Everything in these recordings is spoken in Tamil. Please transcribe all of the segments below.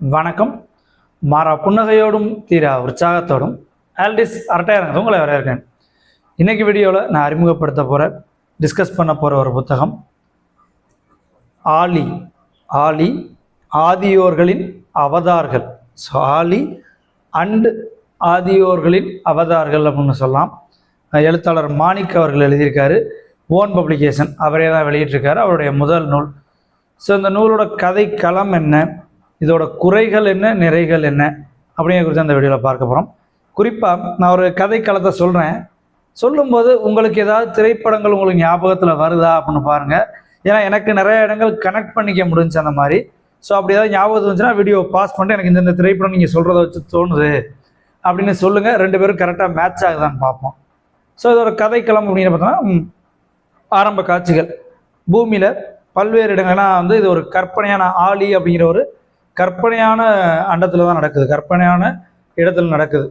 வணக்கம். மாறா புன்னகையோடும் தீரா உற்சாகத்தோடும் ஆல்டிஸ் அரட்டையரங்கத்தை உங்களை வரவேற்கிறேன். இன்னைக்கு வீடியோவில் நான் அறிமுகப்படுத்த போகிற டிஸ்கஸ் பண்ண போகிற ஒரு புத்தகம் ஆலி ஆலி ஆதியோர்களின் அவதார்கள். ஸோ ஆலி அண்டு ஆதியோர்களின் அவதார்கள் அப்படின்னு சொல்லலாம். எழுத்தாளர் மாணிக் அவர்கள் எழுதியிருக்காரு. ஓன் பப்ளிகேஷன் அவரே தான் வெளியிட்டிருக்காரு. அவருடைய முதல் நூல். ஸோ இந்த நூலோட கதை களம் என்ன? இதோட குறைகள் என்ன நிறைகள் என்ன அப்படிங்கிற குறித்து அந்த வீடியோவில் பார்க்க போகிறோம் குறிப்பாக நான் ஒரு கதை களத்தை சொல்கிறேன் சொல்லும்போது உங்களுக்கு ஏதாவது திரைப்படங்கள் உங்களுக்கு ஞாபகத்தில் வருதா அப்படின்னு பாருங்கள் ஏன்னா எனக்கு நிறைய இடங்கள் கனெக்ட் பண்ணிக்க முடிஞ்சுச்சு அந்த மாதிரி. ஸோ அப்படி ஏதாவது ஞாபகம் இருந்துச்சுன்னா வீடியோ பாஸ் பண்ணிட்டு எனக்கு இந்த திரைப்படம் நீங்கள் சொல்கிறத வச்சு தோணுது அப்படின்னு சொல்லுங்கள் ரெண்டு பேரும் கரெக்டாக மேட்ச் ஆகுதான்னு பார்ப்போம். ஸோ இதோட கதைக்களம் அப்படின்னு பார்த்தோன்னா ஆரம்ப காட்சிகள். பூமியில் பல்வேறு இடங்கள்னா வந்து இது ஒரு கற்பனையான ஆலி அப்படிங்கிற ஒரு கற்பனையான அண்டத்தில் தான் நடக்குது. கற்பனையான இடத்துல நடக்குது.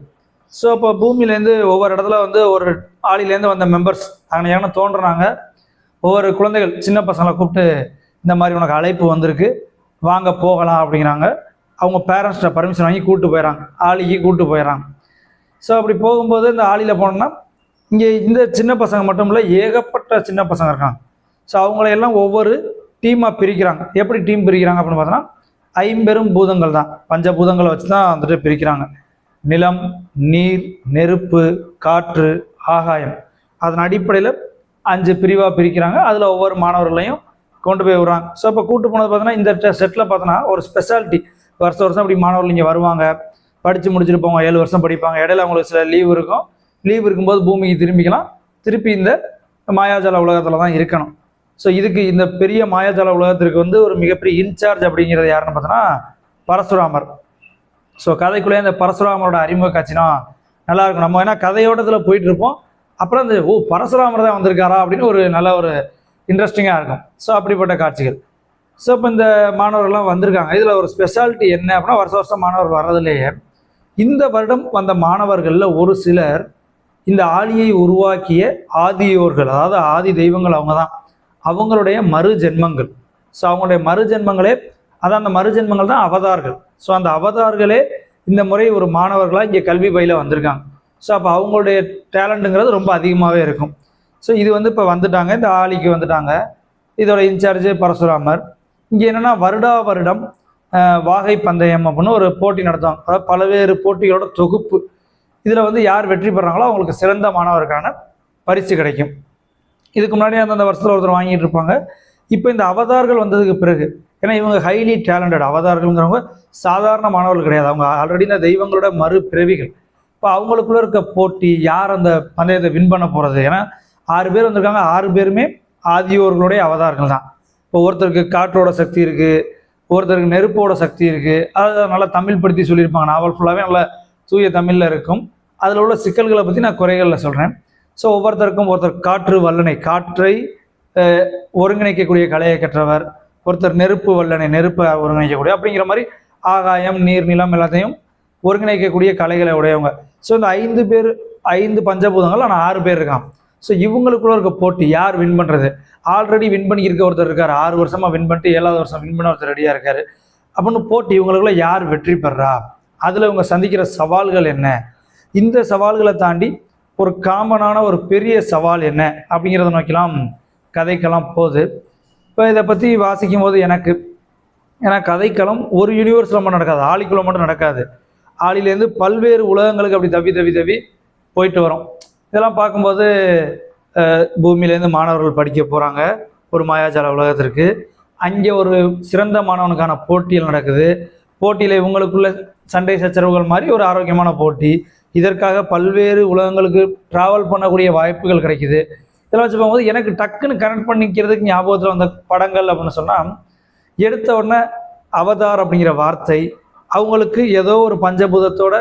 ஸோ அப்போ பூமியிலேருந்து ஒவ்வொரு இடத்துல வந்து ஒரு ஆளிலேருந்து வந்த மெம்பர்ஸ் அங்கனையான தோன்றுறாங்க. ஒவ்வொரு குழந்தைகள் சின்ன பசங்களை கூப்பிட்டு இந்த மாதிரி உனக்கு அழைப்பு வந்திருக்கு. வாங்க போகலாம் அப்படிங்கிறாங்க. அவங்க பேரண்ட்ஸ்கிட்ட பர்மிஷன் வாங்கி கூப்பிட்டு போயிடறாங்க ஆளிக்கு கூப்பிட்டு போயிடறாங்க ஸோ அப்படி போகும்போது இந்த ஆளியில் போனோம்னா இங்கே இந்த சின்ன பசங்க மட்டும் இல்லை ஏகப்பட்ட சின்ன பசங்க இருக்காங்க. ஸோ அவங்களையெல்லாம் ஒவ்வொரு டீமாக பிரிக்கிறாங்க. எப்படி டீம் பிரிக்கிறாங்க அப்படின்னு பார்த்தோன்னா ஐம்பெரும் பூதங்கள் தான். பஞ்சபூதங்களை வச்சு தான் வந்துட்டு பிரிக்கிறாங்க. நிலம் நீர் நெருப்பு காற்று ஆகாயம். அதன் அடிப்படையில் அஞ்சு பிரிவாக பிரிக்கிறாங்க. அதில் ஒவ்வொரு மாணவர்களையும் கொண்டு போய் விடுறாங்க. ஸோ இப்போ கூட்டு போனது பார்த்தோன்னா இந்த செட்டில் பார்த்தோன்னா ஒரு ஸ்பெஷாலிட்டி வருஷம் வருஷம் இப்படி மாணவர்கள் இங்கே வருவாங்க. படித்து முடிச்சுட்டு போவாங்க ஏழு வருஷம் படிப்பாங்க. இடையில அவங்களுக்கு சில லீவ் இருக்கும். லீவ் இருக்கும்போது பூமிக்கு திரும்பிக்கலாம். திருப்பி இந்த மாயாஜால உலகத்தில் தான் இருக்கணும். ஸோ இதுக்கு இந்த பெரிய மாயாஜால உலகத்திற்கு வந்து ஒரு மிகப்பெரிய இன்சார்ஜ் அப்படிங்கிறது யாருன்னு பார்த்தோன்னா பரசுராமர். ஸோ கதைக்குள்ளே இந்த பரசுராமரோட அறிமுக காட்சினா நல்லா இருக்கும். நம்ம ஏன்னா கதையோட்டத்தில் போயிட்டு இருப்போம். அப்புறம் இந்த ஓ பரசுராமர் தான் வந்திருக்காரா? அப்படின்னு ஒரு நல்ல ஒரு இன்ட்ரெஸ்டிங்காக இருக்கும். ஸோ அப்படிப்பட்ட காட்சிகள். ஸோ இப்போ இந்த மாணவர்கள்லாம் வந்திருக்காங்க. இதில் ஒரு ஸ்பெஷாலிட்டி என்ன அப்படின்னா வருஷ வருஷம் மாணவர் வர்றதுலேயே இந்த வருடம் வந்த மாணவர்களில் ஒரு சிலர் இந்த ஆலியை உருவாக்கிய ஆதியோர்கள் அதாவது ஆதி தெய்வங்கள் அவங்க தான் அவங்களுடைய மறு ஜென்மங்கள் ஸோ அவங்களுடைய மறு ஜென்மங்களே அதான் அந்த மறு ஜென்மங்கள் தான் அவதார்கள். ஸோ அந்த அவதார்களே இந்த முறை ஒரு மாணவர்களாக இங்கே கல்வி பயில வந்திருக்காங்க. ஸோ அப்போ அவங்களுடைய டேலண்ட்டுங்கிறது ரொம்ப அதிகமாகவே இருக்கும். ஸோ இது வந்து இப்போ வந்துட்டாங்க. இந்த ஆலிக்கு வந்துட்டாங்க. இதோட இன்சார்ஜ் பரசுராமர். இங்கே என்னென்னா வருடா வருடம் வாகை பந்தயம் அப்படின்னு ஒரு போட்டி நடத்துவாங்க. அதாவது பல்வேறு போட்டிகளோட தொகுப்பு. இதில் வந்து யார் வெற்றி பெறாங்களோ அவங்களுக்கு சிறந்த மாணவருக்கான பரிசு கிடைக்கும். இதுக்கு முன்னாடி அந்தந்த வருஷத்தில் ஒருத்தர் வாங்கிட்டு இருப்பாங்க. இப்போ இந்த அவதார்கள் வந்ததுக்கு பிறகு ஏன்னா இவங்க ஹைலி டேலண்டட் அவதார்கள்ங்கிறவங்க சாதாரண மாணவர்கள் கிடையாது. அவங்க ஆல்ரெடி இந்த தெய்வங்களோட மறு பிறவிகள். இப்போ அவங்களுக்குள்ள இருக்க போட்டி யார் அந்த பந்தயத்தை வின் பண்ண போகிறது ஏன்னா ஆறு பேர் வந்திருக்காங்க. ஆறு பேருமே ஆதியோர்களுடைய அவதார்கள் தான். இப்போ ஒருத்தருக்கு காற்றோட சக்தி இருக்குது ஒருத்தருக்கு நெருப்போட சக்தி இருக்குது அதை நல்லா தமிழ் படுத்தி சொல்லியிருப்பாங்க. நாவல் ஃபுல்லாகவே நல்லா தூய தமிழில் இருக்கும். அதில் உள்ள சிக்கல்களை பற்றி நான் குறைகளில் சொல்கிறேன் ஸோ ஒவ்வொருத்தருக்கும் ஒருத்தர் காற்று வல்லனை காற்றை ஒருங்கிணைக்கக்கூடிய கலையை கற்றவர் ஒருத்தர் நெருப்பு வல்லனை நெருப்பை ஒருங்கிணைக்கக்கூடிய அப்படிங்கிற மாதிரி ஆகாயம் நீர் நிலம் எல்லாத்தையும் ஒருங்கிணைக்கக்கூடிய கலைகளை உடையவங்க. ஸோ இந்த ஐந்து பேர் ஐந்து பஞ்சபூதங்கள் ஆனால் ஆறு பேர் இருக்கான் ஸோ இவங்களுக்குள்ள இருக்க போட்டி யார் வின் பண்ணுறது ஆல்ரெடி வின் பண்ணியிருக்க ஒருத்தர் இருக்கார். ஆறு வருஷமாக வின் பண்ணிட்டு ஏழாவது வருஷம் வின் பண்ண ஒருத்தர் ரெடியாக இருக்காரு. அப்படின்னு போட்டி இவங்களுக்குள்ள யார் வெற்றி பெறா? அதில் இவங்க சந்திக்கிற சவால்கள் என்ன? இந்த சவால்களை தாண்டி ஒரு காமனான ஒரு பெரிய சவால் என்ன அப்படிங்கிறத நோக்கிலாம் கதைக்கெல்லாம் போகுது. இப்போ இதை பற்றி வாசிக்கும் போது எனக்கு ஏன்னா கதைக்களம் ஒரு யூனிவர்ஸில் மட்டும் நடக்காது ஆளிக்குள்ளே மட்டும் நடக்காது. ஆளிலேருந்து பல்வேறு உலகங்களுக்கு அப்படி தவி தவி தவி போயிட்டு வரும். இதெல்லாம் பார்க்கும்போது பூமியிலேருந்து மாணவர்கள் படிக்க போகிறாங்க ஒரு மாயாஜால உலகத்திற்கு. அங்கே ஒரு சிறந்த மாணவனுக்கான போட்டிகள் நடக்குது. போட்டியில் இவங்களுக்குள்ள சண்டை சச்சரவுகள் மாதிரி ஒரு ஆரோக்கியமான போட்டி. இதற்காக பல்வேறு உலகங்களுக்கு ட்ராவல் பண்ணக்கூடிய வாய்ப்புகள் கிடைக்குது. இதெல்லாம் வச்சு பார்க்கும்போது எனக்கு டக்குன்னு கனெக்ட் பண்ணிக்கிறதுக்கு ஞாபகத்தில் வந்த படங்கள் அப்படின்னு சொன்னால் எடுத்த உடனே அவதார் அப்படிங்கிற வார்த்தை அவங்களுக்கு ஏதோ ஒரு பஞ்சபூதத்தோட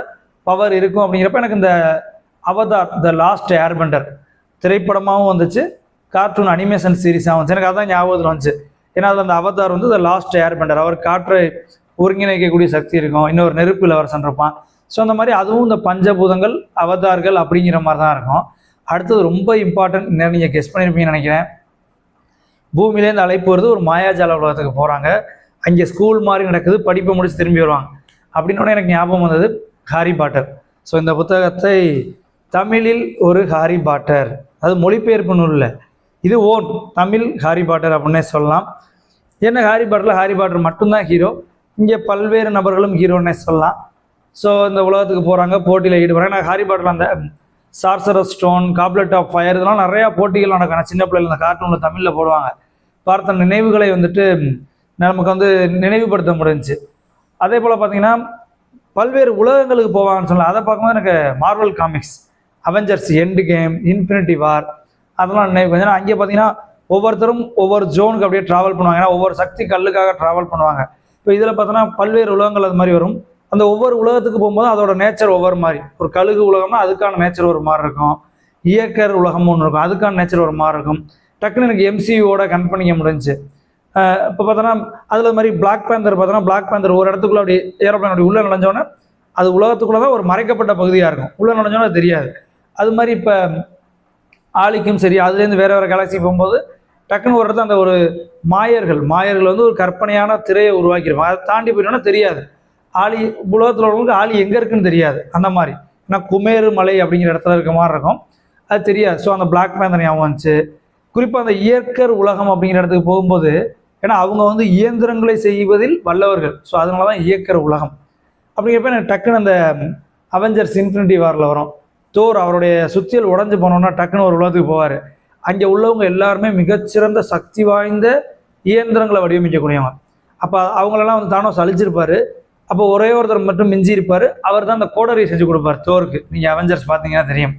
பவர் இருக்கும் அப்படிங்கிறப்ப எனக்கு இந்த அவதார் த லாஸ்ட் ஏர்பெண்டர் திரைப்படமாகவும் வந்துச்சு கார்ட்டூன் அனிமேஷன் சீரிஸாகவும் வந்துச்சு. எனக்கு அதான் ஞாபகத்தில் வந்துச்சு. ஏன்னா அதில் அந்த அவதார் வந்து த லாஸ்ட் ஏர்பெண்டர் அவர் காற்றை ஒருங்கிணைக்கக்கூடிய சக்தி இருக்கும். இன்னொரு நெருப்பில் அவர் சென்றிருப்பான். ஸோ அந்த மாதிரி அதுவும் இந்த பஞ்சபூதங்கள் அவதார்கள் அப்படிங்கிற மாதிரி தான் இருக்கும். அடுத்தது ரொம்ப இம்பார்ட்டன்ட் நீங்கள் கெஸ் பண்ணியிருப்பீங்கன்னு நினைக்கிறேன். பூமியிலேருந்து அழைப்பு வருது ஒரு மாயாஜால உலகத்துக்கு போகிறாங்க அங்கே ஸ்கூல் மாதிரி நடக்குது படிப்பை முடிச்சு திரும்பி வருவாங்க. அப்படின்னு எனக்கு ஞாபகம் வந்தது ஹாரி பாட்டர் ஸோ இந்த புத்தகத்தை தமிழில் ஒரு ஹாரி பாட்டர் அது மொழிபெயர்ப்பு நூல் இல்லை. இது ஓன் தமிழ் ஹாரி பாட்டர் அப்படின்னே சொல்லலாம். என்ன ஹாரி பாட்டரில் ஹாரி பாட்டர் மட்டும்தான் ஹீரோ இங்கே பல்வேறு நபர்களும் ஹீரோன்னே சொல்லலாம். ஸோ இந்த உலகத்துக்கு போகிறாங்க போட்டியில் ஈடுபடுறாங்க. நான் ஹாரி பாட்டரில் அந்த sorcerer's stone goblet of fire இதெல்லாம் நிறையா போட்டிகள் நடக்கும். நான் சின்ன பிள்ளைல இந்த கார்ட்டூனில் தமிழில் போடுவாங்க. பார்த்த நினைவுகளை வந்துட்டு நமக்கு வந்து நினைவுபடுத்த முடிஞ்சு அதே போல் பார்த்தீங்கன்னா பல்வேறு உலகங்களுக்கு போவாங்கன்னு சொல்லலாம் அதை பார்க்கும்போது எனக்கு Marvel Comics Avengers Endgame Infinity War அதெல்லாம் நினைவு கொஞ்சம். அங்கே பார்த்தீங்கன்னா ஒவ்வொருத்தரும் ஒவ்வொரு ஜோனுக்கு அப்படியே ட்ராவல் பண்ணுவாங்க. ஏன்னா ஒவ்வொரு சக்தி கல்லுக்காக ட்ராவல் பண்ணுவாங்க. இப்போ இதில் பார்த்தோன்னா பல்வேறு உலகங்கள் அது மாதிரி வரும். அந்த ஒவ்வொரு உலகத்துக்கு போகும்போது அதோட நேச்சர் ஒவ்வொரு மாதிரி. ஒரு கழுகு உலகம்னா அதுக்கான நேச்சர் ஒரு மாதிரி இருக்கும். இயக்கர் உலகம் ஒன்று இருக்கும். அதுக்கான நேச்சர் ஒரு மாதிரி இருக்கும். டக்குன்னு எனக்கு எம்சியூவோட கனெக்ட் பண்ணிக்க முடிஞ்சு இப்போ பார்த்தோன்னா அதில் மாதிரி பிளாக் பேந்தர் பார்த்தோன்னா பிளாக் பேந்தர் ஒரு இடத்துக்குள்ள அப்படி ஏரோப்ளைன் அப்படி உள்ளே நுழைஞ்சோன்னே அது உலகத்துக்குள்ளே தான் ஒரு மறைக்கப்பட்ட பகுதியாக இருக்கும். உள்ளே நுழைஞ்சோன்னா தெரியாது. அது மாதிரி இப்போ ஆலிக்கும் சரி அதுலேருந்து வேற வேறு கேலக்சி போகும்போது டக்குன்னு ஒரு இடத்துல அந்த ஒரு மாயர்கள் மாயர்கள் வந்து ஒரு கற்பனையான திரையை உருவாக்கியிருப்பாங்க. அதை தாண்டி போயிட்டோம்னா தெரியாது. ஆலி உலகத்தில் உள்ளவங்களுக்கு ஆலி எங்கே இருக்குன்னு தெரியாது. அந்த மாதிரி. ஏன்னா குமேரு மலை அப்படிங்கிற இடத்துல இருக்க மாதிரி இருக்கும். அது தெரியாது. ஸோ அந்த பிளாக் பேந்தர் ஞாபகம் வந்துச்சு. குறிப்பாக அந்த இயற்கர் உலகம் அப்படிங்கிற இடத்துக்கு போகும்போது ஏன்னா அவங்க வந்து இயந்திரங்களை செய்வதில் வல்லவர்கள். ஸோ அதனால தான் இயக்கர் உலகம். அப்படிங்கிறப்ப எனக்கு டக்குன்னு அந்த அவெஞ்சர்ஸ் இன்ஃபினிட்டி வாரில் வரும். தோர் அவருடைய சுத்தியல் உடஞ்சு போனோன்னா டக்குன்னு ஒரு உலகத்துக்கு போவார். அங்கே உள்ளவங்க எல்லாருமே மிகச்சிறந்த சக்தி வாய்ந்த இயந்திரங்களை வடிவமைக்கக்கூடியவங்க. அப்போ அவங்களெல்லாம் வந்து தானோ சளிச்சிருப்பார் அப்போ ஒரே ஒருத்தர் மட்டும் மிஞ்சி இருப்பார். அவர் தான் அந்த கோடரியை செஞ்சு கொடுப்பார் தோருக்கு நீங்கள் அவெஞ்சர்ஸ் பார்த்தீங்கன்னா தெரியும்.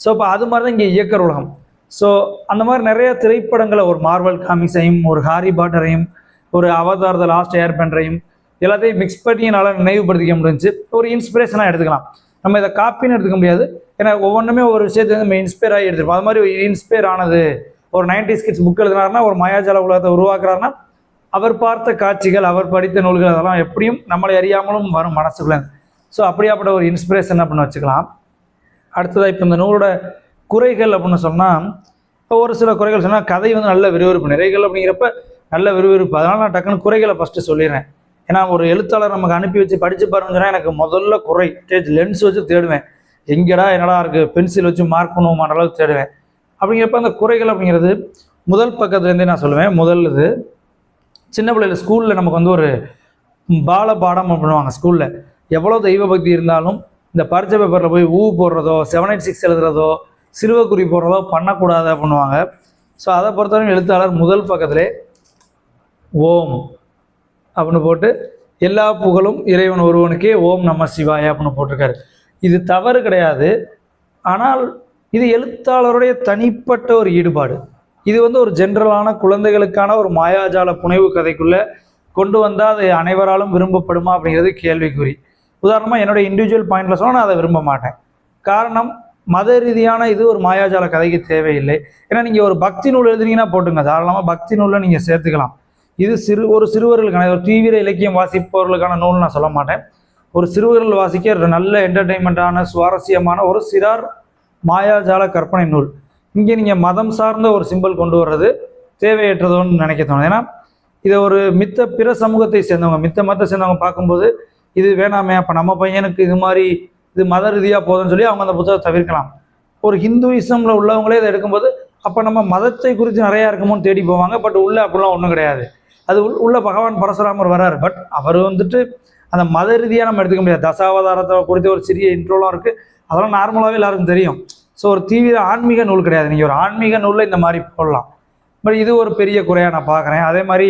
ஸோ இப்போ அது மாதிரி தான் இங்கே இயக்கர் உலகம். ஸோ அந்த மாதிரி நிறைய திரைப்படங்களை ஒரு மார்வல் காமிக்ஸையும் ஒரு ஹாரி பாட்டரையும் ஒரு அவதார் த லாஸ்ட் ஏர் பண்ணுறையும் எல்லாத்தையும் மிக்ஸ் பண்ணி என்னால் நினைவுபடுத்திக்க முடிஞ்சுச்சு. ஒரு இன்ஸ்பிரேஷனாக எடுத்துக்கலாம். நம்ம இதை காப்பின்னு எடுத்துக்க முடியாது. ஏன்னா ஒவ்வொன்றுமே ஒரு விஷயத்தை நம்ம இன்ஸ்பயர் ஆகி எடுத்துருப்போம் அது மாதிரி இன்ஸ்பயர் ஆனது ஒரு நைன்டி ஸ்கிட்ஸ் புக் எழுதினாருன்னா ஒரு மாயாஜால உலகத்தை உருவாக்குறாருன்னா அவர் பார்த்த காட்சிகள் அவர் படித்த நூல்கள் அதெல்லாம் எப்படியும் நம்மளை அறியாமலும் வரும் மனசுக்குள்ள. ஸோ அப்படியாப்பட்ட ஒரு இன்ஸ்பிரேஷன் அப்படின்னு வச்சுக்கலாம். அடுத்ததாக இப்போ இந்த நூலோட குறைகள் அப்படின்னு சொன்னால் ஒரு சில குறைகள் சொன்னால் கதை வந்து நல்ல விறுவிறுப்பு நிறைகள் அப்படிங்கிறப்ப நல்ல விறுவிறுப்பு. அதனால் நான் டக்குன்னு குறைகளை ஃபஸ்ட்டு சொல்லிடுறேன். ஏன்னா ஒரு எழுத்தாளர் நமக்கு அனுப்பி வச்சு படித்து பாருன்னு சொன்னால் எனக்கு முதல்ல குறை ஸ்டேஜ் லென்ஸ் வச்சு தேடுவேன். எங்கடா என்னடா இருக்குது பென்சில் வச்சு மார்க் பண்ணுவோமான அளவுக்கு தேடுவேன். அப்படிங்கிறப்ப அந்த குறைகள் அப்படிங்கிறது முதல் பக்கத்துலேருந்தே நான் சொல்லுவேன். முதல் இது சின்ன பிள்ளையில் ஸ்கூலில் நமக்கு வந்து ஒரு பால பாடம் பண்ணுவாங்க ஸ்கூலில் எவ்வளோ தெய்வ பக்தி இருந்தாலும் இந்த பரிச்சை பேப்பரில் போய் ஊ போடுறதோ செவன் எயிட் சிக்ஸ் எழுதுறதோ சிலுவக்குறி போடுறதோ பண்ணக்கூடாது பண்ணுவாங்க ஸோ அதை பொறுத்தவரைக்கும் எழுத்தாளர் முதல் பக்கத்திலே ஓம் அப்படின்னு போட்டு எல்லா புகழும் இறைவன் ஒருவனுக்கே ஓம் நம சிவாய அப்படின்னு போட்டிருக்காரு. இது தவறு கிடையாது. ஆனால் இது எழுத்தாளருடைய தனிப்பட்ட ஒரு ஈடுபாடு. இது வந்து ஒரு ஜென்ரலான குழந்தைகளுக்கான ஒரு மாயாஜால புனைவு கதைக்குள்ள கொண்டு வந்தால் அது அனைவராலும் விரும்பப்படுமா அப்படிங்கிறது கேள்விக்குறி. உதாரணமாக என்னோட இண்டிவிஜுவல் பாயிண்ட்ல சொன்னால் நான் அதை விரும்ப மாட்டேன். காரணம் மத ரீதியான இது ஒரு மாயாஜால கதைக்கு தேவையில்லை. ஏன்னா நீங்கள் ஒரு பக்தி நூல் எழுதுனீங்கன்னா போட்டுங்க. தாராளமாக பக்தி நூலில் நீங்கள் சேர்த்துக்கலாம். இது சிறு ஒரு சிறுவர்களுக்கான ஒரு தீவிர இலக்கியம் வாசிப்பவர்களுக்கான நூல் நான் சொல்ல மாட்டேன். ஒரு சிறுவர்கள் வாசிக்க ஒரு நல்ல என்டர்டெயின்மெண்ட்டான சுவாரஸ்யமான ஒரு சிறார் மாயாஜால கற்பனை நூல். இங்கே நீங்கள் மதம் சார்ந்த ஒரு சிம்பல் கொண்டு வர்றது தேவையற்றதோன்னு நினைக்க தோணும். ஏன்னா இதை ஒரு மித்த பிற சமூகத்தை சேர்ந்தவங்க மித்த மதத்தை சேர்ந்தவங்க பார்க்கும்போது இது வேணாமே அப்போ நம்ம பையனுக்கு இது மாதிரி இது மத ரீதியாக போதும்னு சொல்லி அவங்க அந்த புத்தகத்தை தவிர்க்கலாம். ஒரு ஹிந்துயிசமில் உள்ளவங்களே இதை எடுக்கும்போது அப்போ நம்ம மதத்தை குறித்து நிறையா இருக்குமோன்னு தேடி போவாங்க. பட் உள்ளே அப்படிலாம் ஒன்றும் கிடையாது. அது உள்- உள்ள பகவான் பரசுராமர் வராரு. பட் அவர் வந்துட்டு அந்த மத ரீதியாக நம்ம எடுத்துக்க முடியாது. தசாவதாரத்தை குறித்து ஒரு சிறிய இன்ட்ரோலாம் இருக்குது அதெல்லாம் நார்மலாகவே எல்லாருக்கும் தெரியும். ஸோ ஒரு தீவிர ஆன்மீக நூல் கிடையாது. நீங்கள் ஒரு ஆன்மீக நூலில் இந்த மாதிரி போடலாம். பட் இது ஒரு பெரிய குறையாக நான் பார்க்குறேன். அதே மாதிரி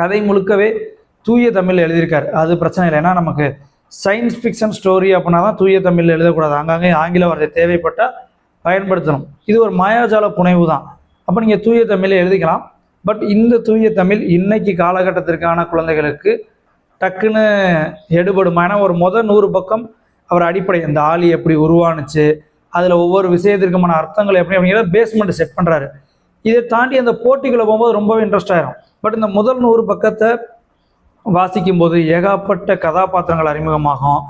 கதை முழுக்கவே தூய தமிழில் எழுதியிருக்கார். அது பிரச்சனை இல்லை. ஏன்னா நமக்கு சயின்ஸ் ஃபிக்ஷன் ஸ்டோரி அப்படின்னா தான் தூய தமிழில் எழுதக்கூடாது. அங்கங்கே ஆங்கில வார்த்தை தேவைப்பட்டால் பயன்படுத்தணும். இது ஒரு மாயாஜால புனைவு தான். அப்போ நீங்கள் தூய தமிழில் எழுதிக்கலாம். பட் இந்த தூய தமிழ் இன்னைக்கு காலகட்டத்திற்கான குழந்தைகளுக்கு டக்குன்னு எடுபடுமா? ஏன்னா ஒரு முதல் நூறு பக்கம் அவர் அடிப்படை. இந்த ஆளி எப்படி உருவானுச்சு? அதில் ஒவ்வொரு விஷயத்திற்குமான அர்த்தங்கள் எப்படி அப்படிங்கிறத பேஸ்மெண்ட் செட் பண்ணுறாரு இதை தாண்டி அந்த போட்டிக்குள்ள போகும்போது ரொம்பவே இன்ட்ரெஸ்ட் ஆயிரும். பட் இந்த முதல் நூறு பக்கத்தை வாசிக்கும் போது ஏகப்பட்ட கதாபாத்திரங்கள் அறிமுகமாகும்.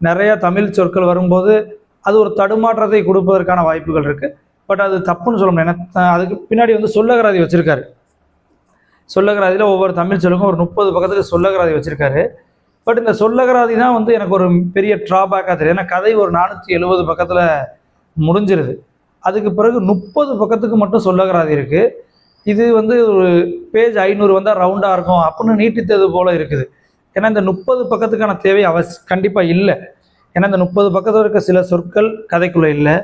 நிறைய தமிழ் சொற்கள் வரும்போது அது ஒரு தடுமாற்றத்தை கொடுப்பதற்கான வாய்ப்புகள் இருக்கு. பட் அது தப்புன்னு சொல்ல முடியாது ஏன்னா, அதுக்கு பின்னாடி வந்து சொல்லகராதி வச்சிருக்காரு. சொல்லகராதியில் ஒவ்வொரு தமிழ் சொல்லுக்கும் ஒரு முப்பது பக்கத்துக்கு சொல்லகராதி வச்சிருக்காரு. பட் இந்த சொல்லகராதி தான் வந்து எனக்கு ஒரு பெரிய ட்ராபேக்காக தெரியும். ஏன்னா கதை ஒரு நானூற்றி எழுபது பக்கத்தில் முடிஞ்சிருது. அதுக்கு பிறகு முப்பது பக்கத்துக்கு மட்டும் சொல்லகராதி இருக்குது இது வந்து ஒரு பேஜ் ஐநூறு வந்தால் ரவுண்டாக இருக்கும். அப்படின்னு நீட்டித்தது போல் இருக்குது. ஏன்னா இந்த முப்பது பக்கத்துக்கான தேவை அவஸ் கண்டிப்பாக இல்லை. ஏன்னா இந்த முப்பது பக்கத்தில் இருக்க சில சொற்கள் கதைக்குள்ளே இல்லை.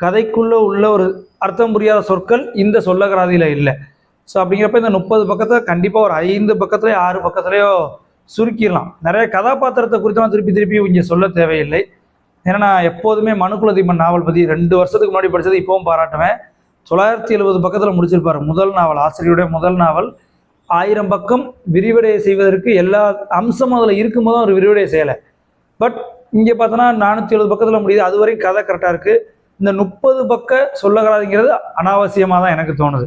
கதைக்குள்ளே உள்ள ஒரு அர்த்தம் புரியாத சொற்கள் இந்த சொல்லகராதியில் இல்லை. ஸோ அப்படிங்கிறப்ப இந்த முப்பது பக்கத்தை கண்டிப்பாக ஒரு ஐந்து பக்கத்துலேயோ ஆறு பக்கத்துலேயோ சுருக்கிடலாம். நிறைய கதாபாத்திரத்தை குறித்தெல்லாம் திருப்பி திருப்பி இங்கே சொல்ல தேவையில்லை. ஏன்னா நான் எப்போதுமே மனுக்குலதீபன் நாவல் பற்றி ரெண்டு வருஷத்துக்கு முன்னாடி படித்தது இப்போவும் பாராட்டுவேன். தொள்ளாயிரத்தி எழுபது பக்கத்தில் முடிச்சிருப்பார். முதல் நாவல் ஆசிரியருடைய முதல் நாவல். ஆயிரம் பக்கம் விரிவடைய செய்வதற்கு எல்லா அம்சமும் அதில் இருக்கும்போதும் அவர் விரிவடைய செய்யலை. பட் இங்கே பார்த்தோன்னா நானூற்றி எழுபது பக்கத்தில் முடியுது. அது வரைக்கும் கதை கரெக்டாக இருக்குது இந்த முப்பது பக்க சொல்லகராதிங்கிறது அனாவசியமாக தான் எனக்கு தோணுது.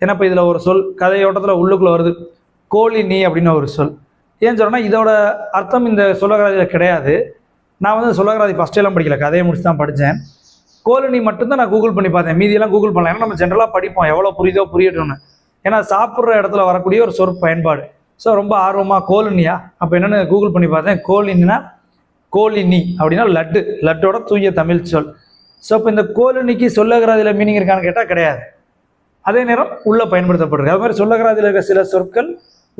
ஏன்னா இப்போ இதில் ஒரு சொல் கதையோட்டத்தில் உள்ளுக்குள்ளே வருது. கோழி நீ அப்படின்னு ஒரு சொல். ஏன் சொன்னால் இதோட அர்த்தம் இந்த சொல்லகராதியில் கிடையாது. நான் வந்து சொல்லகராதி ஃபஸ்ட் எல்லாம் படிக்கல. கதையை முடிச்சு தான் படித்தேன் கோலினி மட்டும்தான் நான் கூகுள் பண்ணி பார்த்தேன். மீதியெல்லாம் கூகுள் பண்ணல. ஏன்னா நம்ம ஜென்ரலாக படிப்போம். எவ்வளோ புரியுதோ புரியட்டும்னு. ஏன்னா சாப்பிட்ற இடத்துல வரக்கூடிய ஒரு சொற் பயன்பாடு. ஸோ ரொம்ப ஆர்வமாக கோலினியா? அப்போ என்னென்னு கூகுள் பண்ணி பார்த்தேன். கோலினா கோலினி அப்படின்னா லட்டு. லட்டோட தூய தமிழ் சொல். ஸோ இப்போ இந்த கோலினிக்கு சொல்லகராதியில் மீனிங் இருக்கான்னு கேட்டால் கிடையாது. அதே நேரம் உள்ளே பயன்படுத்தப்படுறது. அது மாதிரி சொல்லகராதியில் இருக்க சில சொற்கள்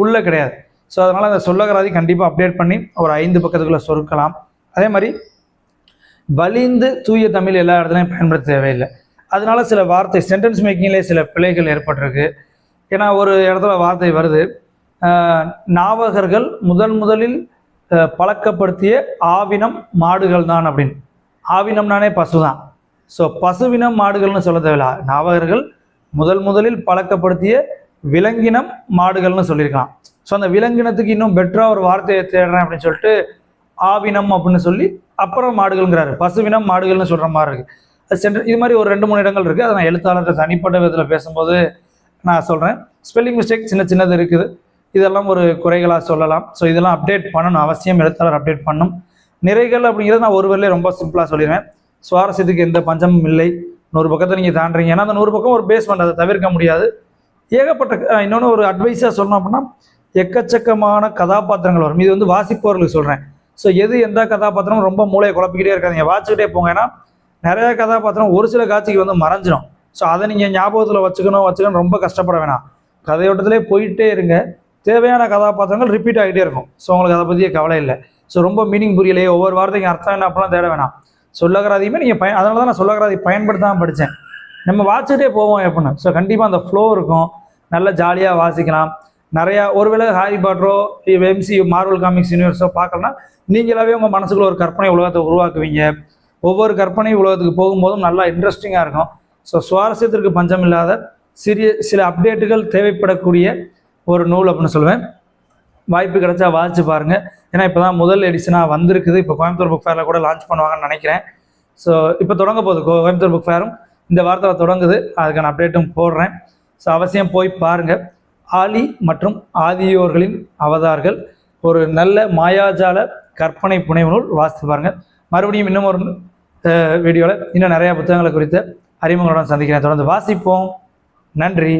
உள்ளே கிடையாது. ஸோ அதனால் அந்த சொல்லகராதி கண்டிப்பாக அப்டேட் பண்ணி ஒரு ஐந்து பக்கத்துக்குள்ளே சொற்கலாம் அதே மாதிரி வலிந்து தூய தமிழ் எல்லா இடத்துலையும் பயன்படுத்த தேவையில்லை. அதனால சில வார்த்தை சென்டென்ஸ் மேக்கிங்லேயே சில பிழைகள் ஏற்பட்டிருக்கு. ஏன்னா ஒரு இடத்துல வார்த்தை வருது. நாவகர்கள் முதன் முதலில் பழக்கப்படுத்திய ஆவினம் மாடுகள் தான் அப்படின்னு. ஆவினம்னானே பசு தான். ஸோ பசுவினம் மாடுகள்னு சொல்ல தேவையில்ல. நாவகர்கள் முதல் முதலில் பழக்கப்படுத்திய விலங்கினம் மாடுகள்னு சொல்லியிருக்கலாம். ஸோ அந்த விலங்கினத்துக்கு இன்னும் பெட்டராக ஒரு வார்த்தையை தேடுறேன் அப்படின்னு சொல்லிட்டு ஆவினம் அப்படின்னு சொல்லி அப்புறம் மாடுகள்ங்கிறாரு. பசுவினம் மாடுகள்னு சொல்கிற மாதிரி இருக்குது அது சென்ற இது மாதிரி ஒரு ரெண்டு மூணு இடங்கள் இருக்குது அதை நான் எழுத்தாளர் தனிப்பட்ட விதத்தில் பேசும்போது நான் சொல்கிறேன் ஸ்பெல்லிங் மிஸ்டேக் சின்ன சின்னது இருக்குது. இதெல்லாம் ஒரு குறைகளாக சொல்லலாம். ஸோ இதெல்லாம் அப்டேட் பண்ணணும். அவசியம் எழுத்தாளர் அப்டேட் பண்ணணும். நிறைகள் அப்படிங்கிறது நான் ஒரு வரையிலே ரொம்ப சிம்பிளாக சொல்லிடுவேன். சுவாரஸ்யத்துக்கு எந்த பஞ்சமும் இல்லை. நூறு பக்கத்தை நீங்கள் தாண்டுறீங்க. ஏன்னா அந்த நூறு பக்கம் ஒரு பேஸ்மெண்ட் அதை தவிர்க்க முடியாது. ஏகப்பட்ட இன்னொன்று ஒரு அட்வைஸாக சொல்லணும் அப்படின்னா எக்கச்சக்கமான கதாபாத்திரங்கள் வரும். இது வந்து வாசிப்பவர்களுக்கு சொல்கிறேன் ஸோ எது எந்த கதாபாத்திரமும் ரொம்ப மூளையை குழப்பிக்கிட்டே இருக்காதிங்க. வாட்சிக்கிட்டே போங்க. ஏன்னா நிறைய கதாபாத்திரம் ஒரு சில காட்சிக்கு வந்து மறைஞ்சிடும் ஸோ அதை நீங்கள் ஞாபகத்தில் வச்சுக்கணும் வச்சுக்கணும் ரொம்ப கஷ்டப்பட வேணாம். கதையோட்டத்திலே போயிட்டே இருங்க. தேவையான கதாபாத்திரங்கள் ரிப்பீட் ஆகிட்டே இருக்கும். ஸோ உங்களுக்கு அதை பற்றிய கவலை இல்லை. ஸோ ரொம்ப மீனிங் புரியலையே. ஒவ்வொரு வார்த்தைக்கு அர்த்தம் என்ன அப்படிலாம் தேட வேணாம். சொல்லகராதியுமே நீங்கள் பயன் அதனால தான் நான் சொல்லகராதி பயன்படுத்தாமல் படித்தேன் நம்ம வாசிச்சுட்டே போவோம் எப்படின்னு. ஸோ கண்டிப்பாக அந்த ஃப்ளோ இருக்கும். நல்ல ஜாலியாக வாசிக்கலாம். நிறையா ஒருவேளை ஹாரி பாட்ரோ எம்சி மார்வல் காமிக்ஸ் யூனிவர்ஸோ பார்க்கலன்னா நீங்களாவே உங்கள் மனசுக்குள்ள ஒரு கற்பனை உலகத்தை உருவாக்குவீங்க. ஒவ்வொரு கற்பனை உலகத்துக்கு போகும்போதும் நல்லா இன்ட்ரெஸ்டிங்காக இருக்கும். ஸோ சுவாரஸ்யத்திற்கு பஞ்சம் இல்லாத சிறிய சில அப்டேட்டுகள் தேவைப்படக்கூடிய ஒரு நூல் அப்படின்னு சொல்லுவேன். வாய்ப்பு கிடைச்சா வாசிச்சு பாருங்கள் ஏன்னா இப்போ தான் முதல் எடிஷனாக வந்திருக்குது. இப்போ கோயம்புத்தூர் புக் ஃபேரில் கூட லான்ச் பண்ணுவாங்கன்னு நினைக்கிறேன். ஸோ இப்போ தொடங்க போகுது. கோ- கோயம்புத்தூர் புக் ஃபேரும் இந்த வாரத்தில் தொடங்குது. அதுக்கான அப்டேட்டும் போடுறேன். ஸோ அவசியம் போய் பாருங்கள் ஆலி மற்றும் ஆதியோர்களின் அவதார்கள் ஒரு நல்ல மாயாஜால கற்பனை புனைவு நூல் வாசித்து பாருங்கள் மறுபடியும் இன்னும் ஒரு வீடியோவில் இன்னும் நிறையா புத்தகங்களை குறித்த அறிமுகங்களுடன் சந்திக்கிறேன். தொடர்ந்து வாசிப்போம். நன்றி.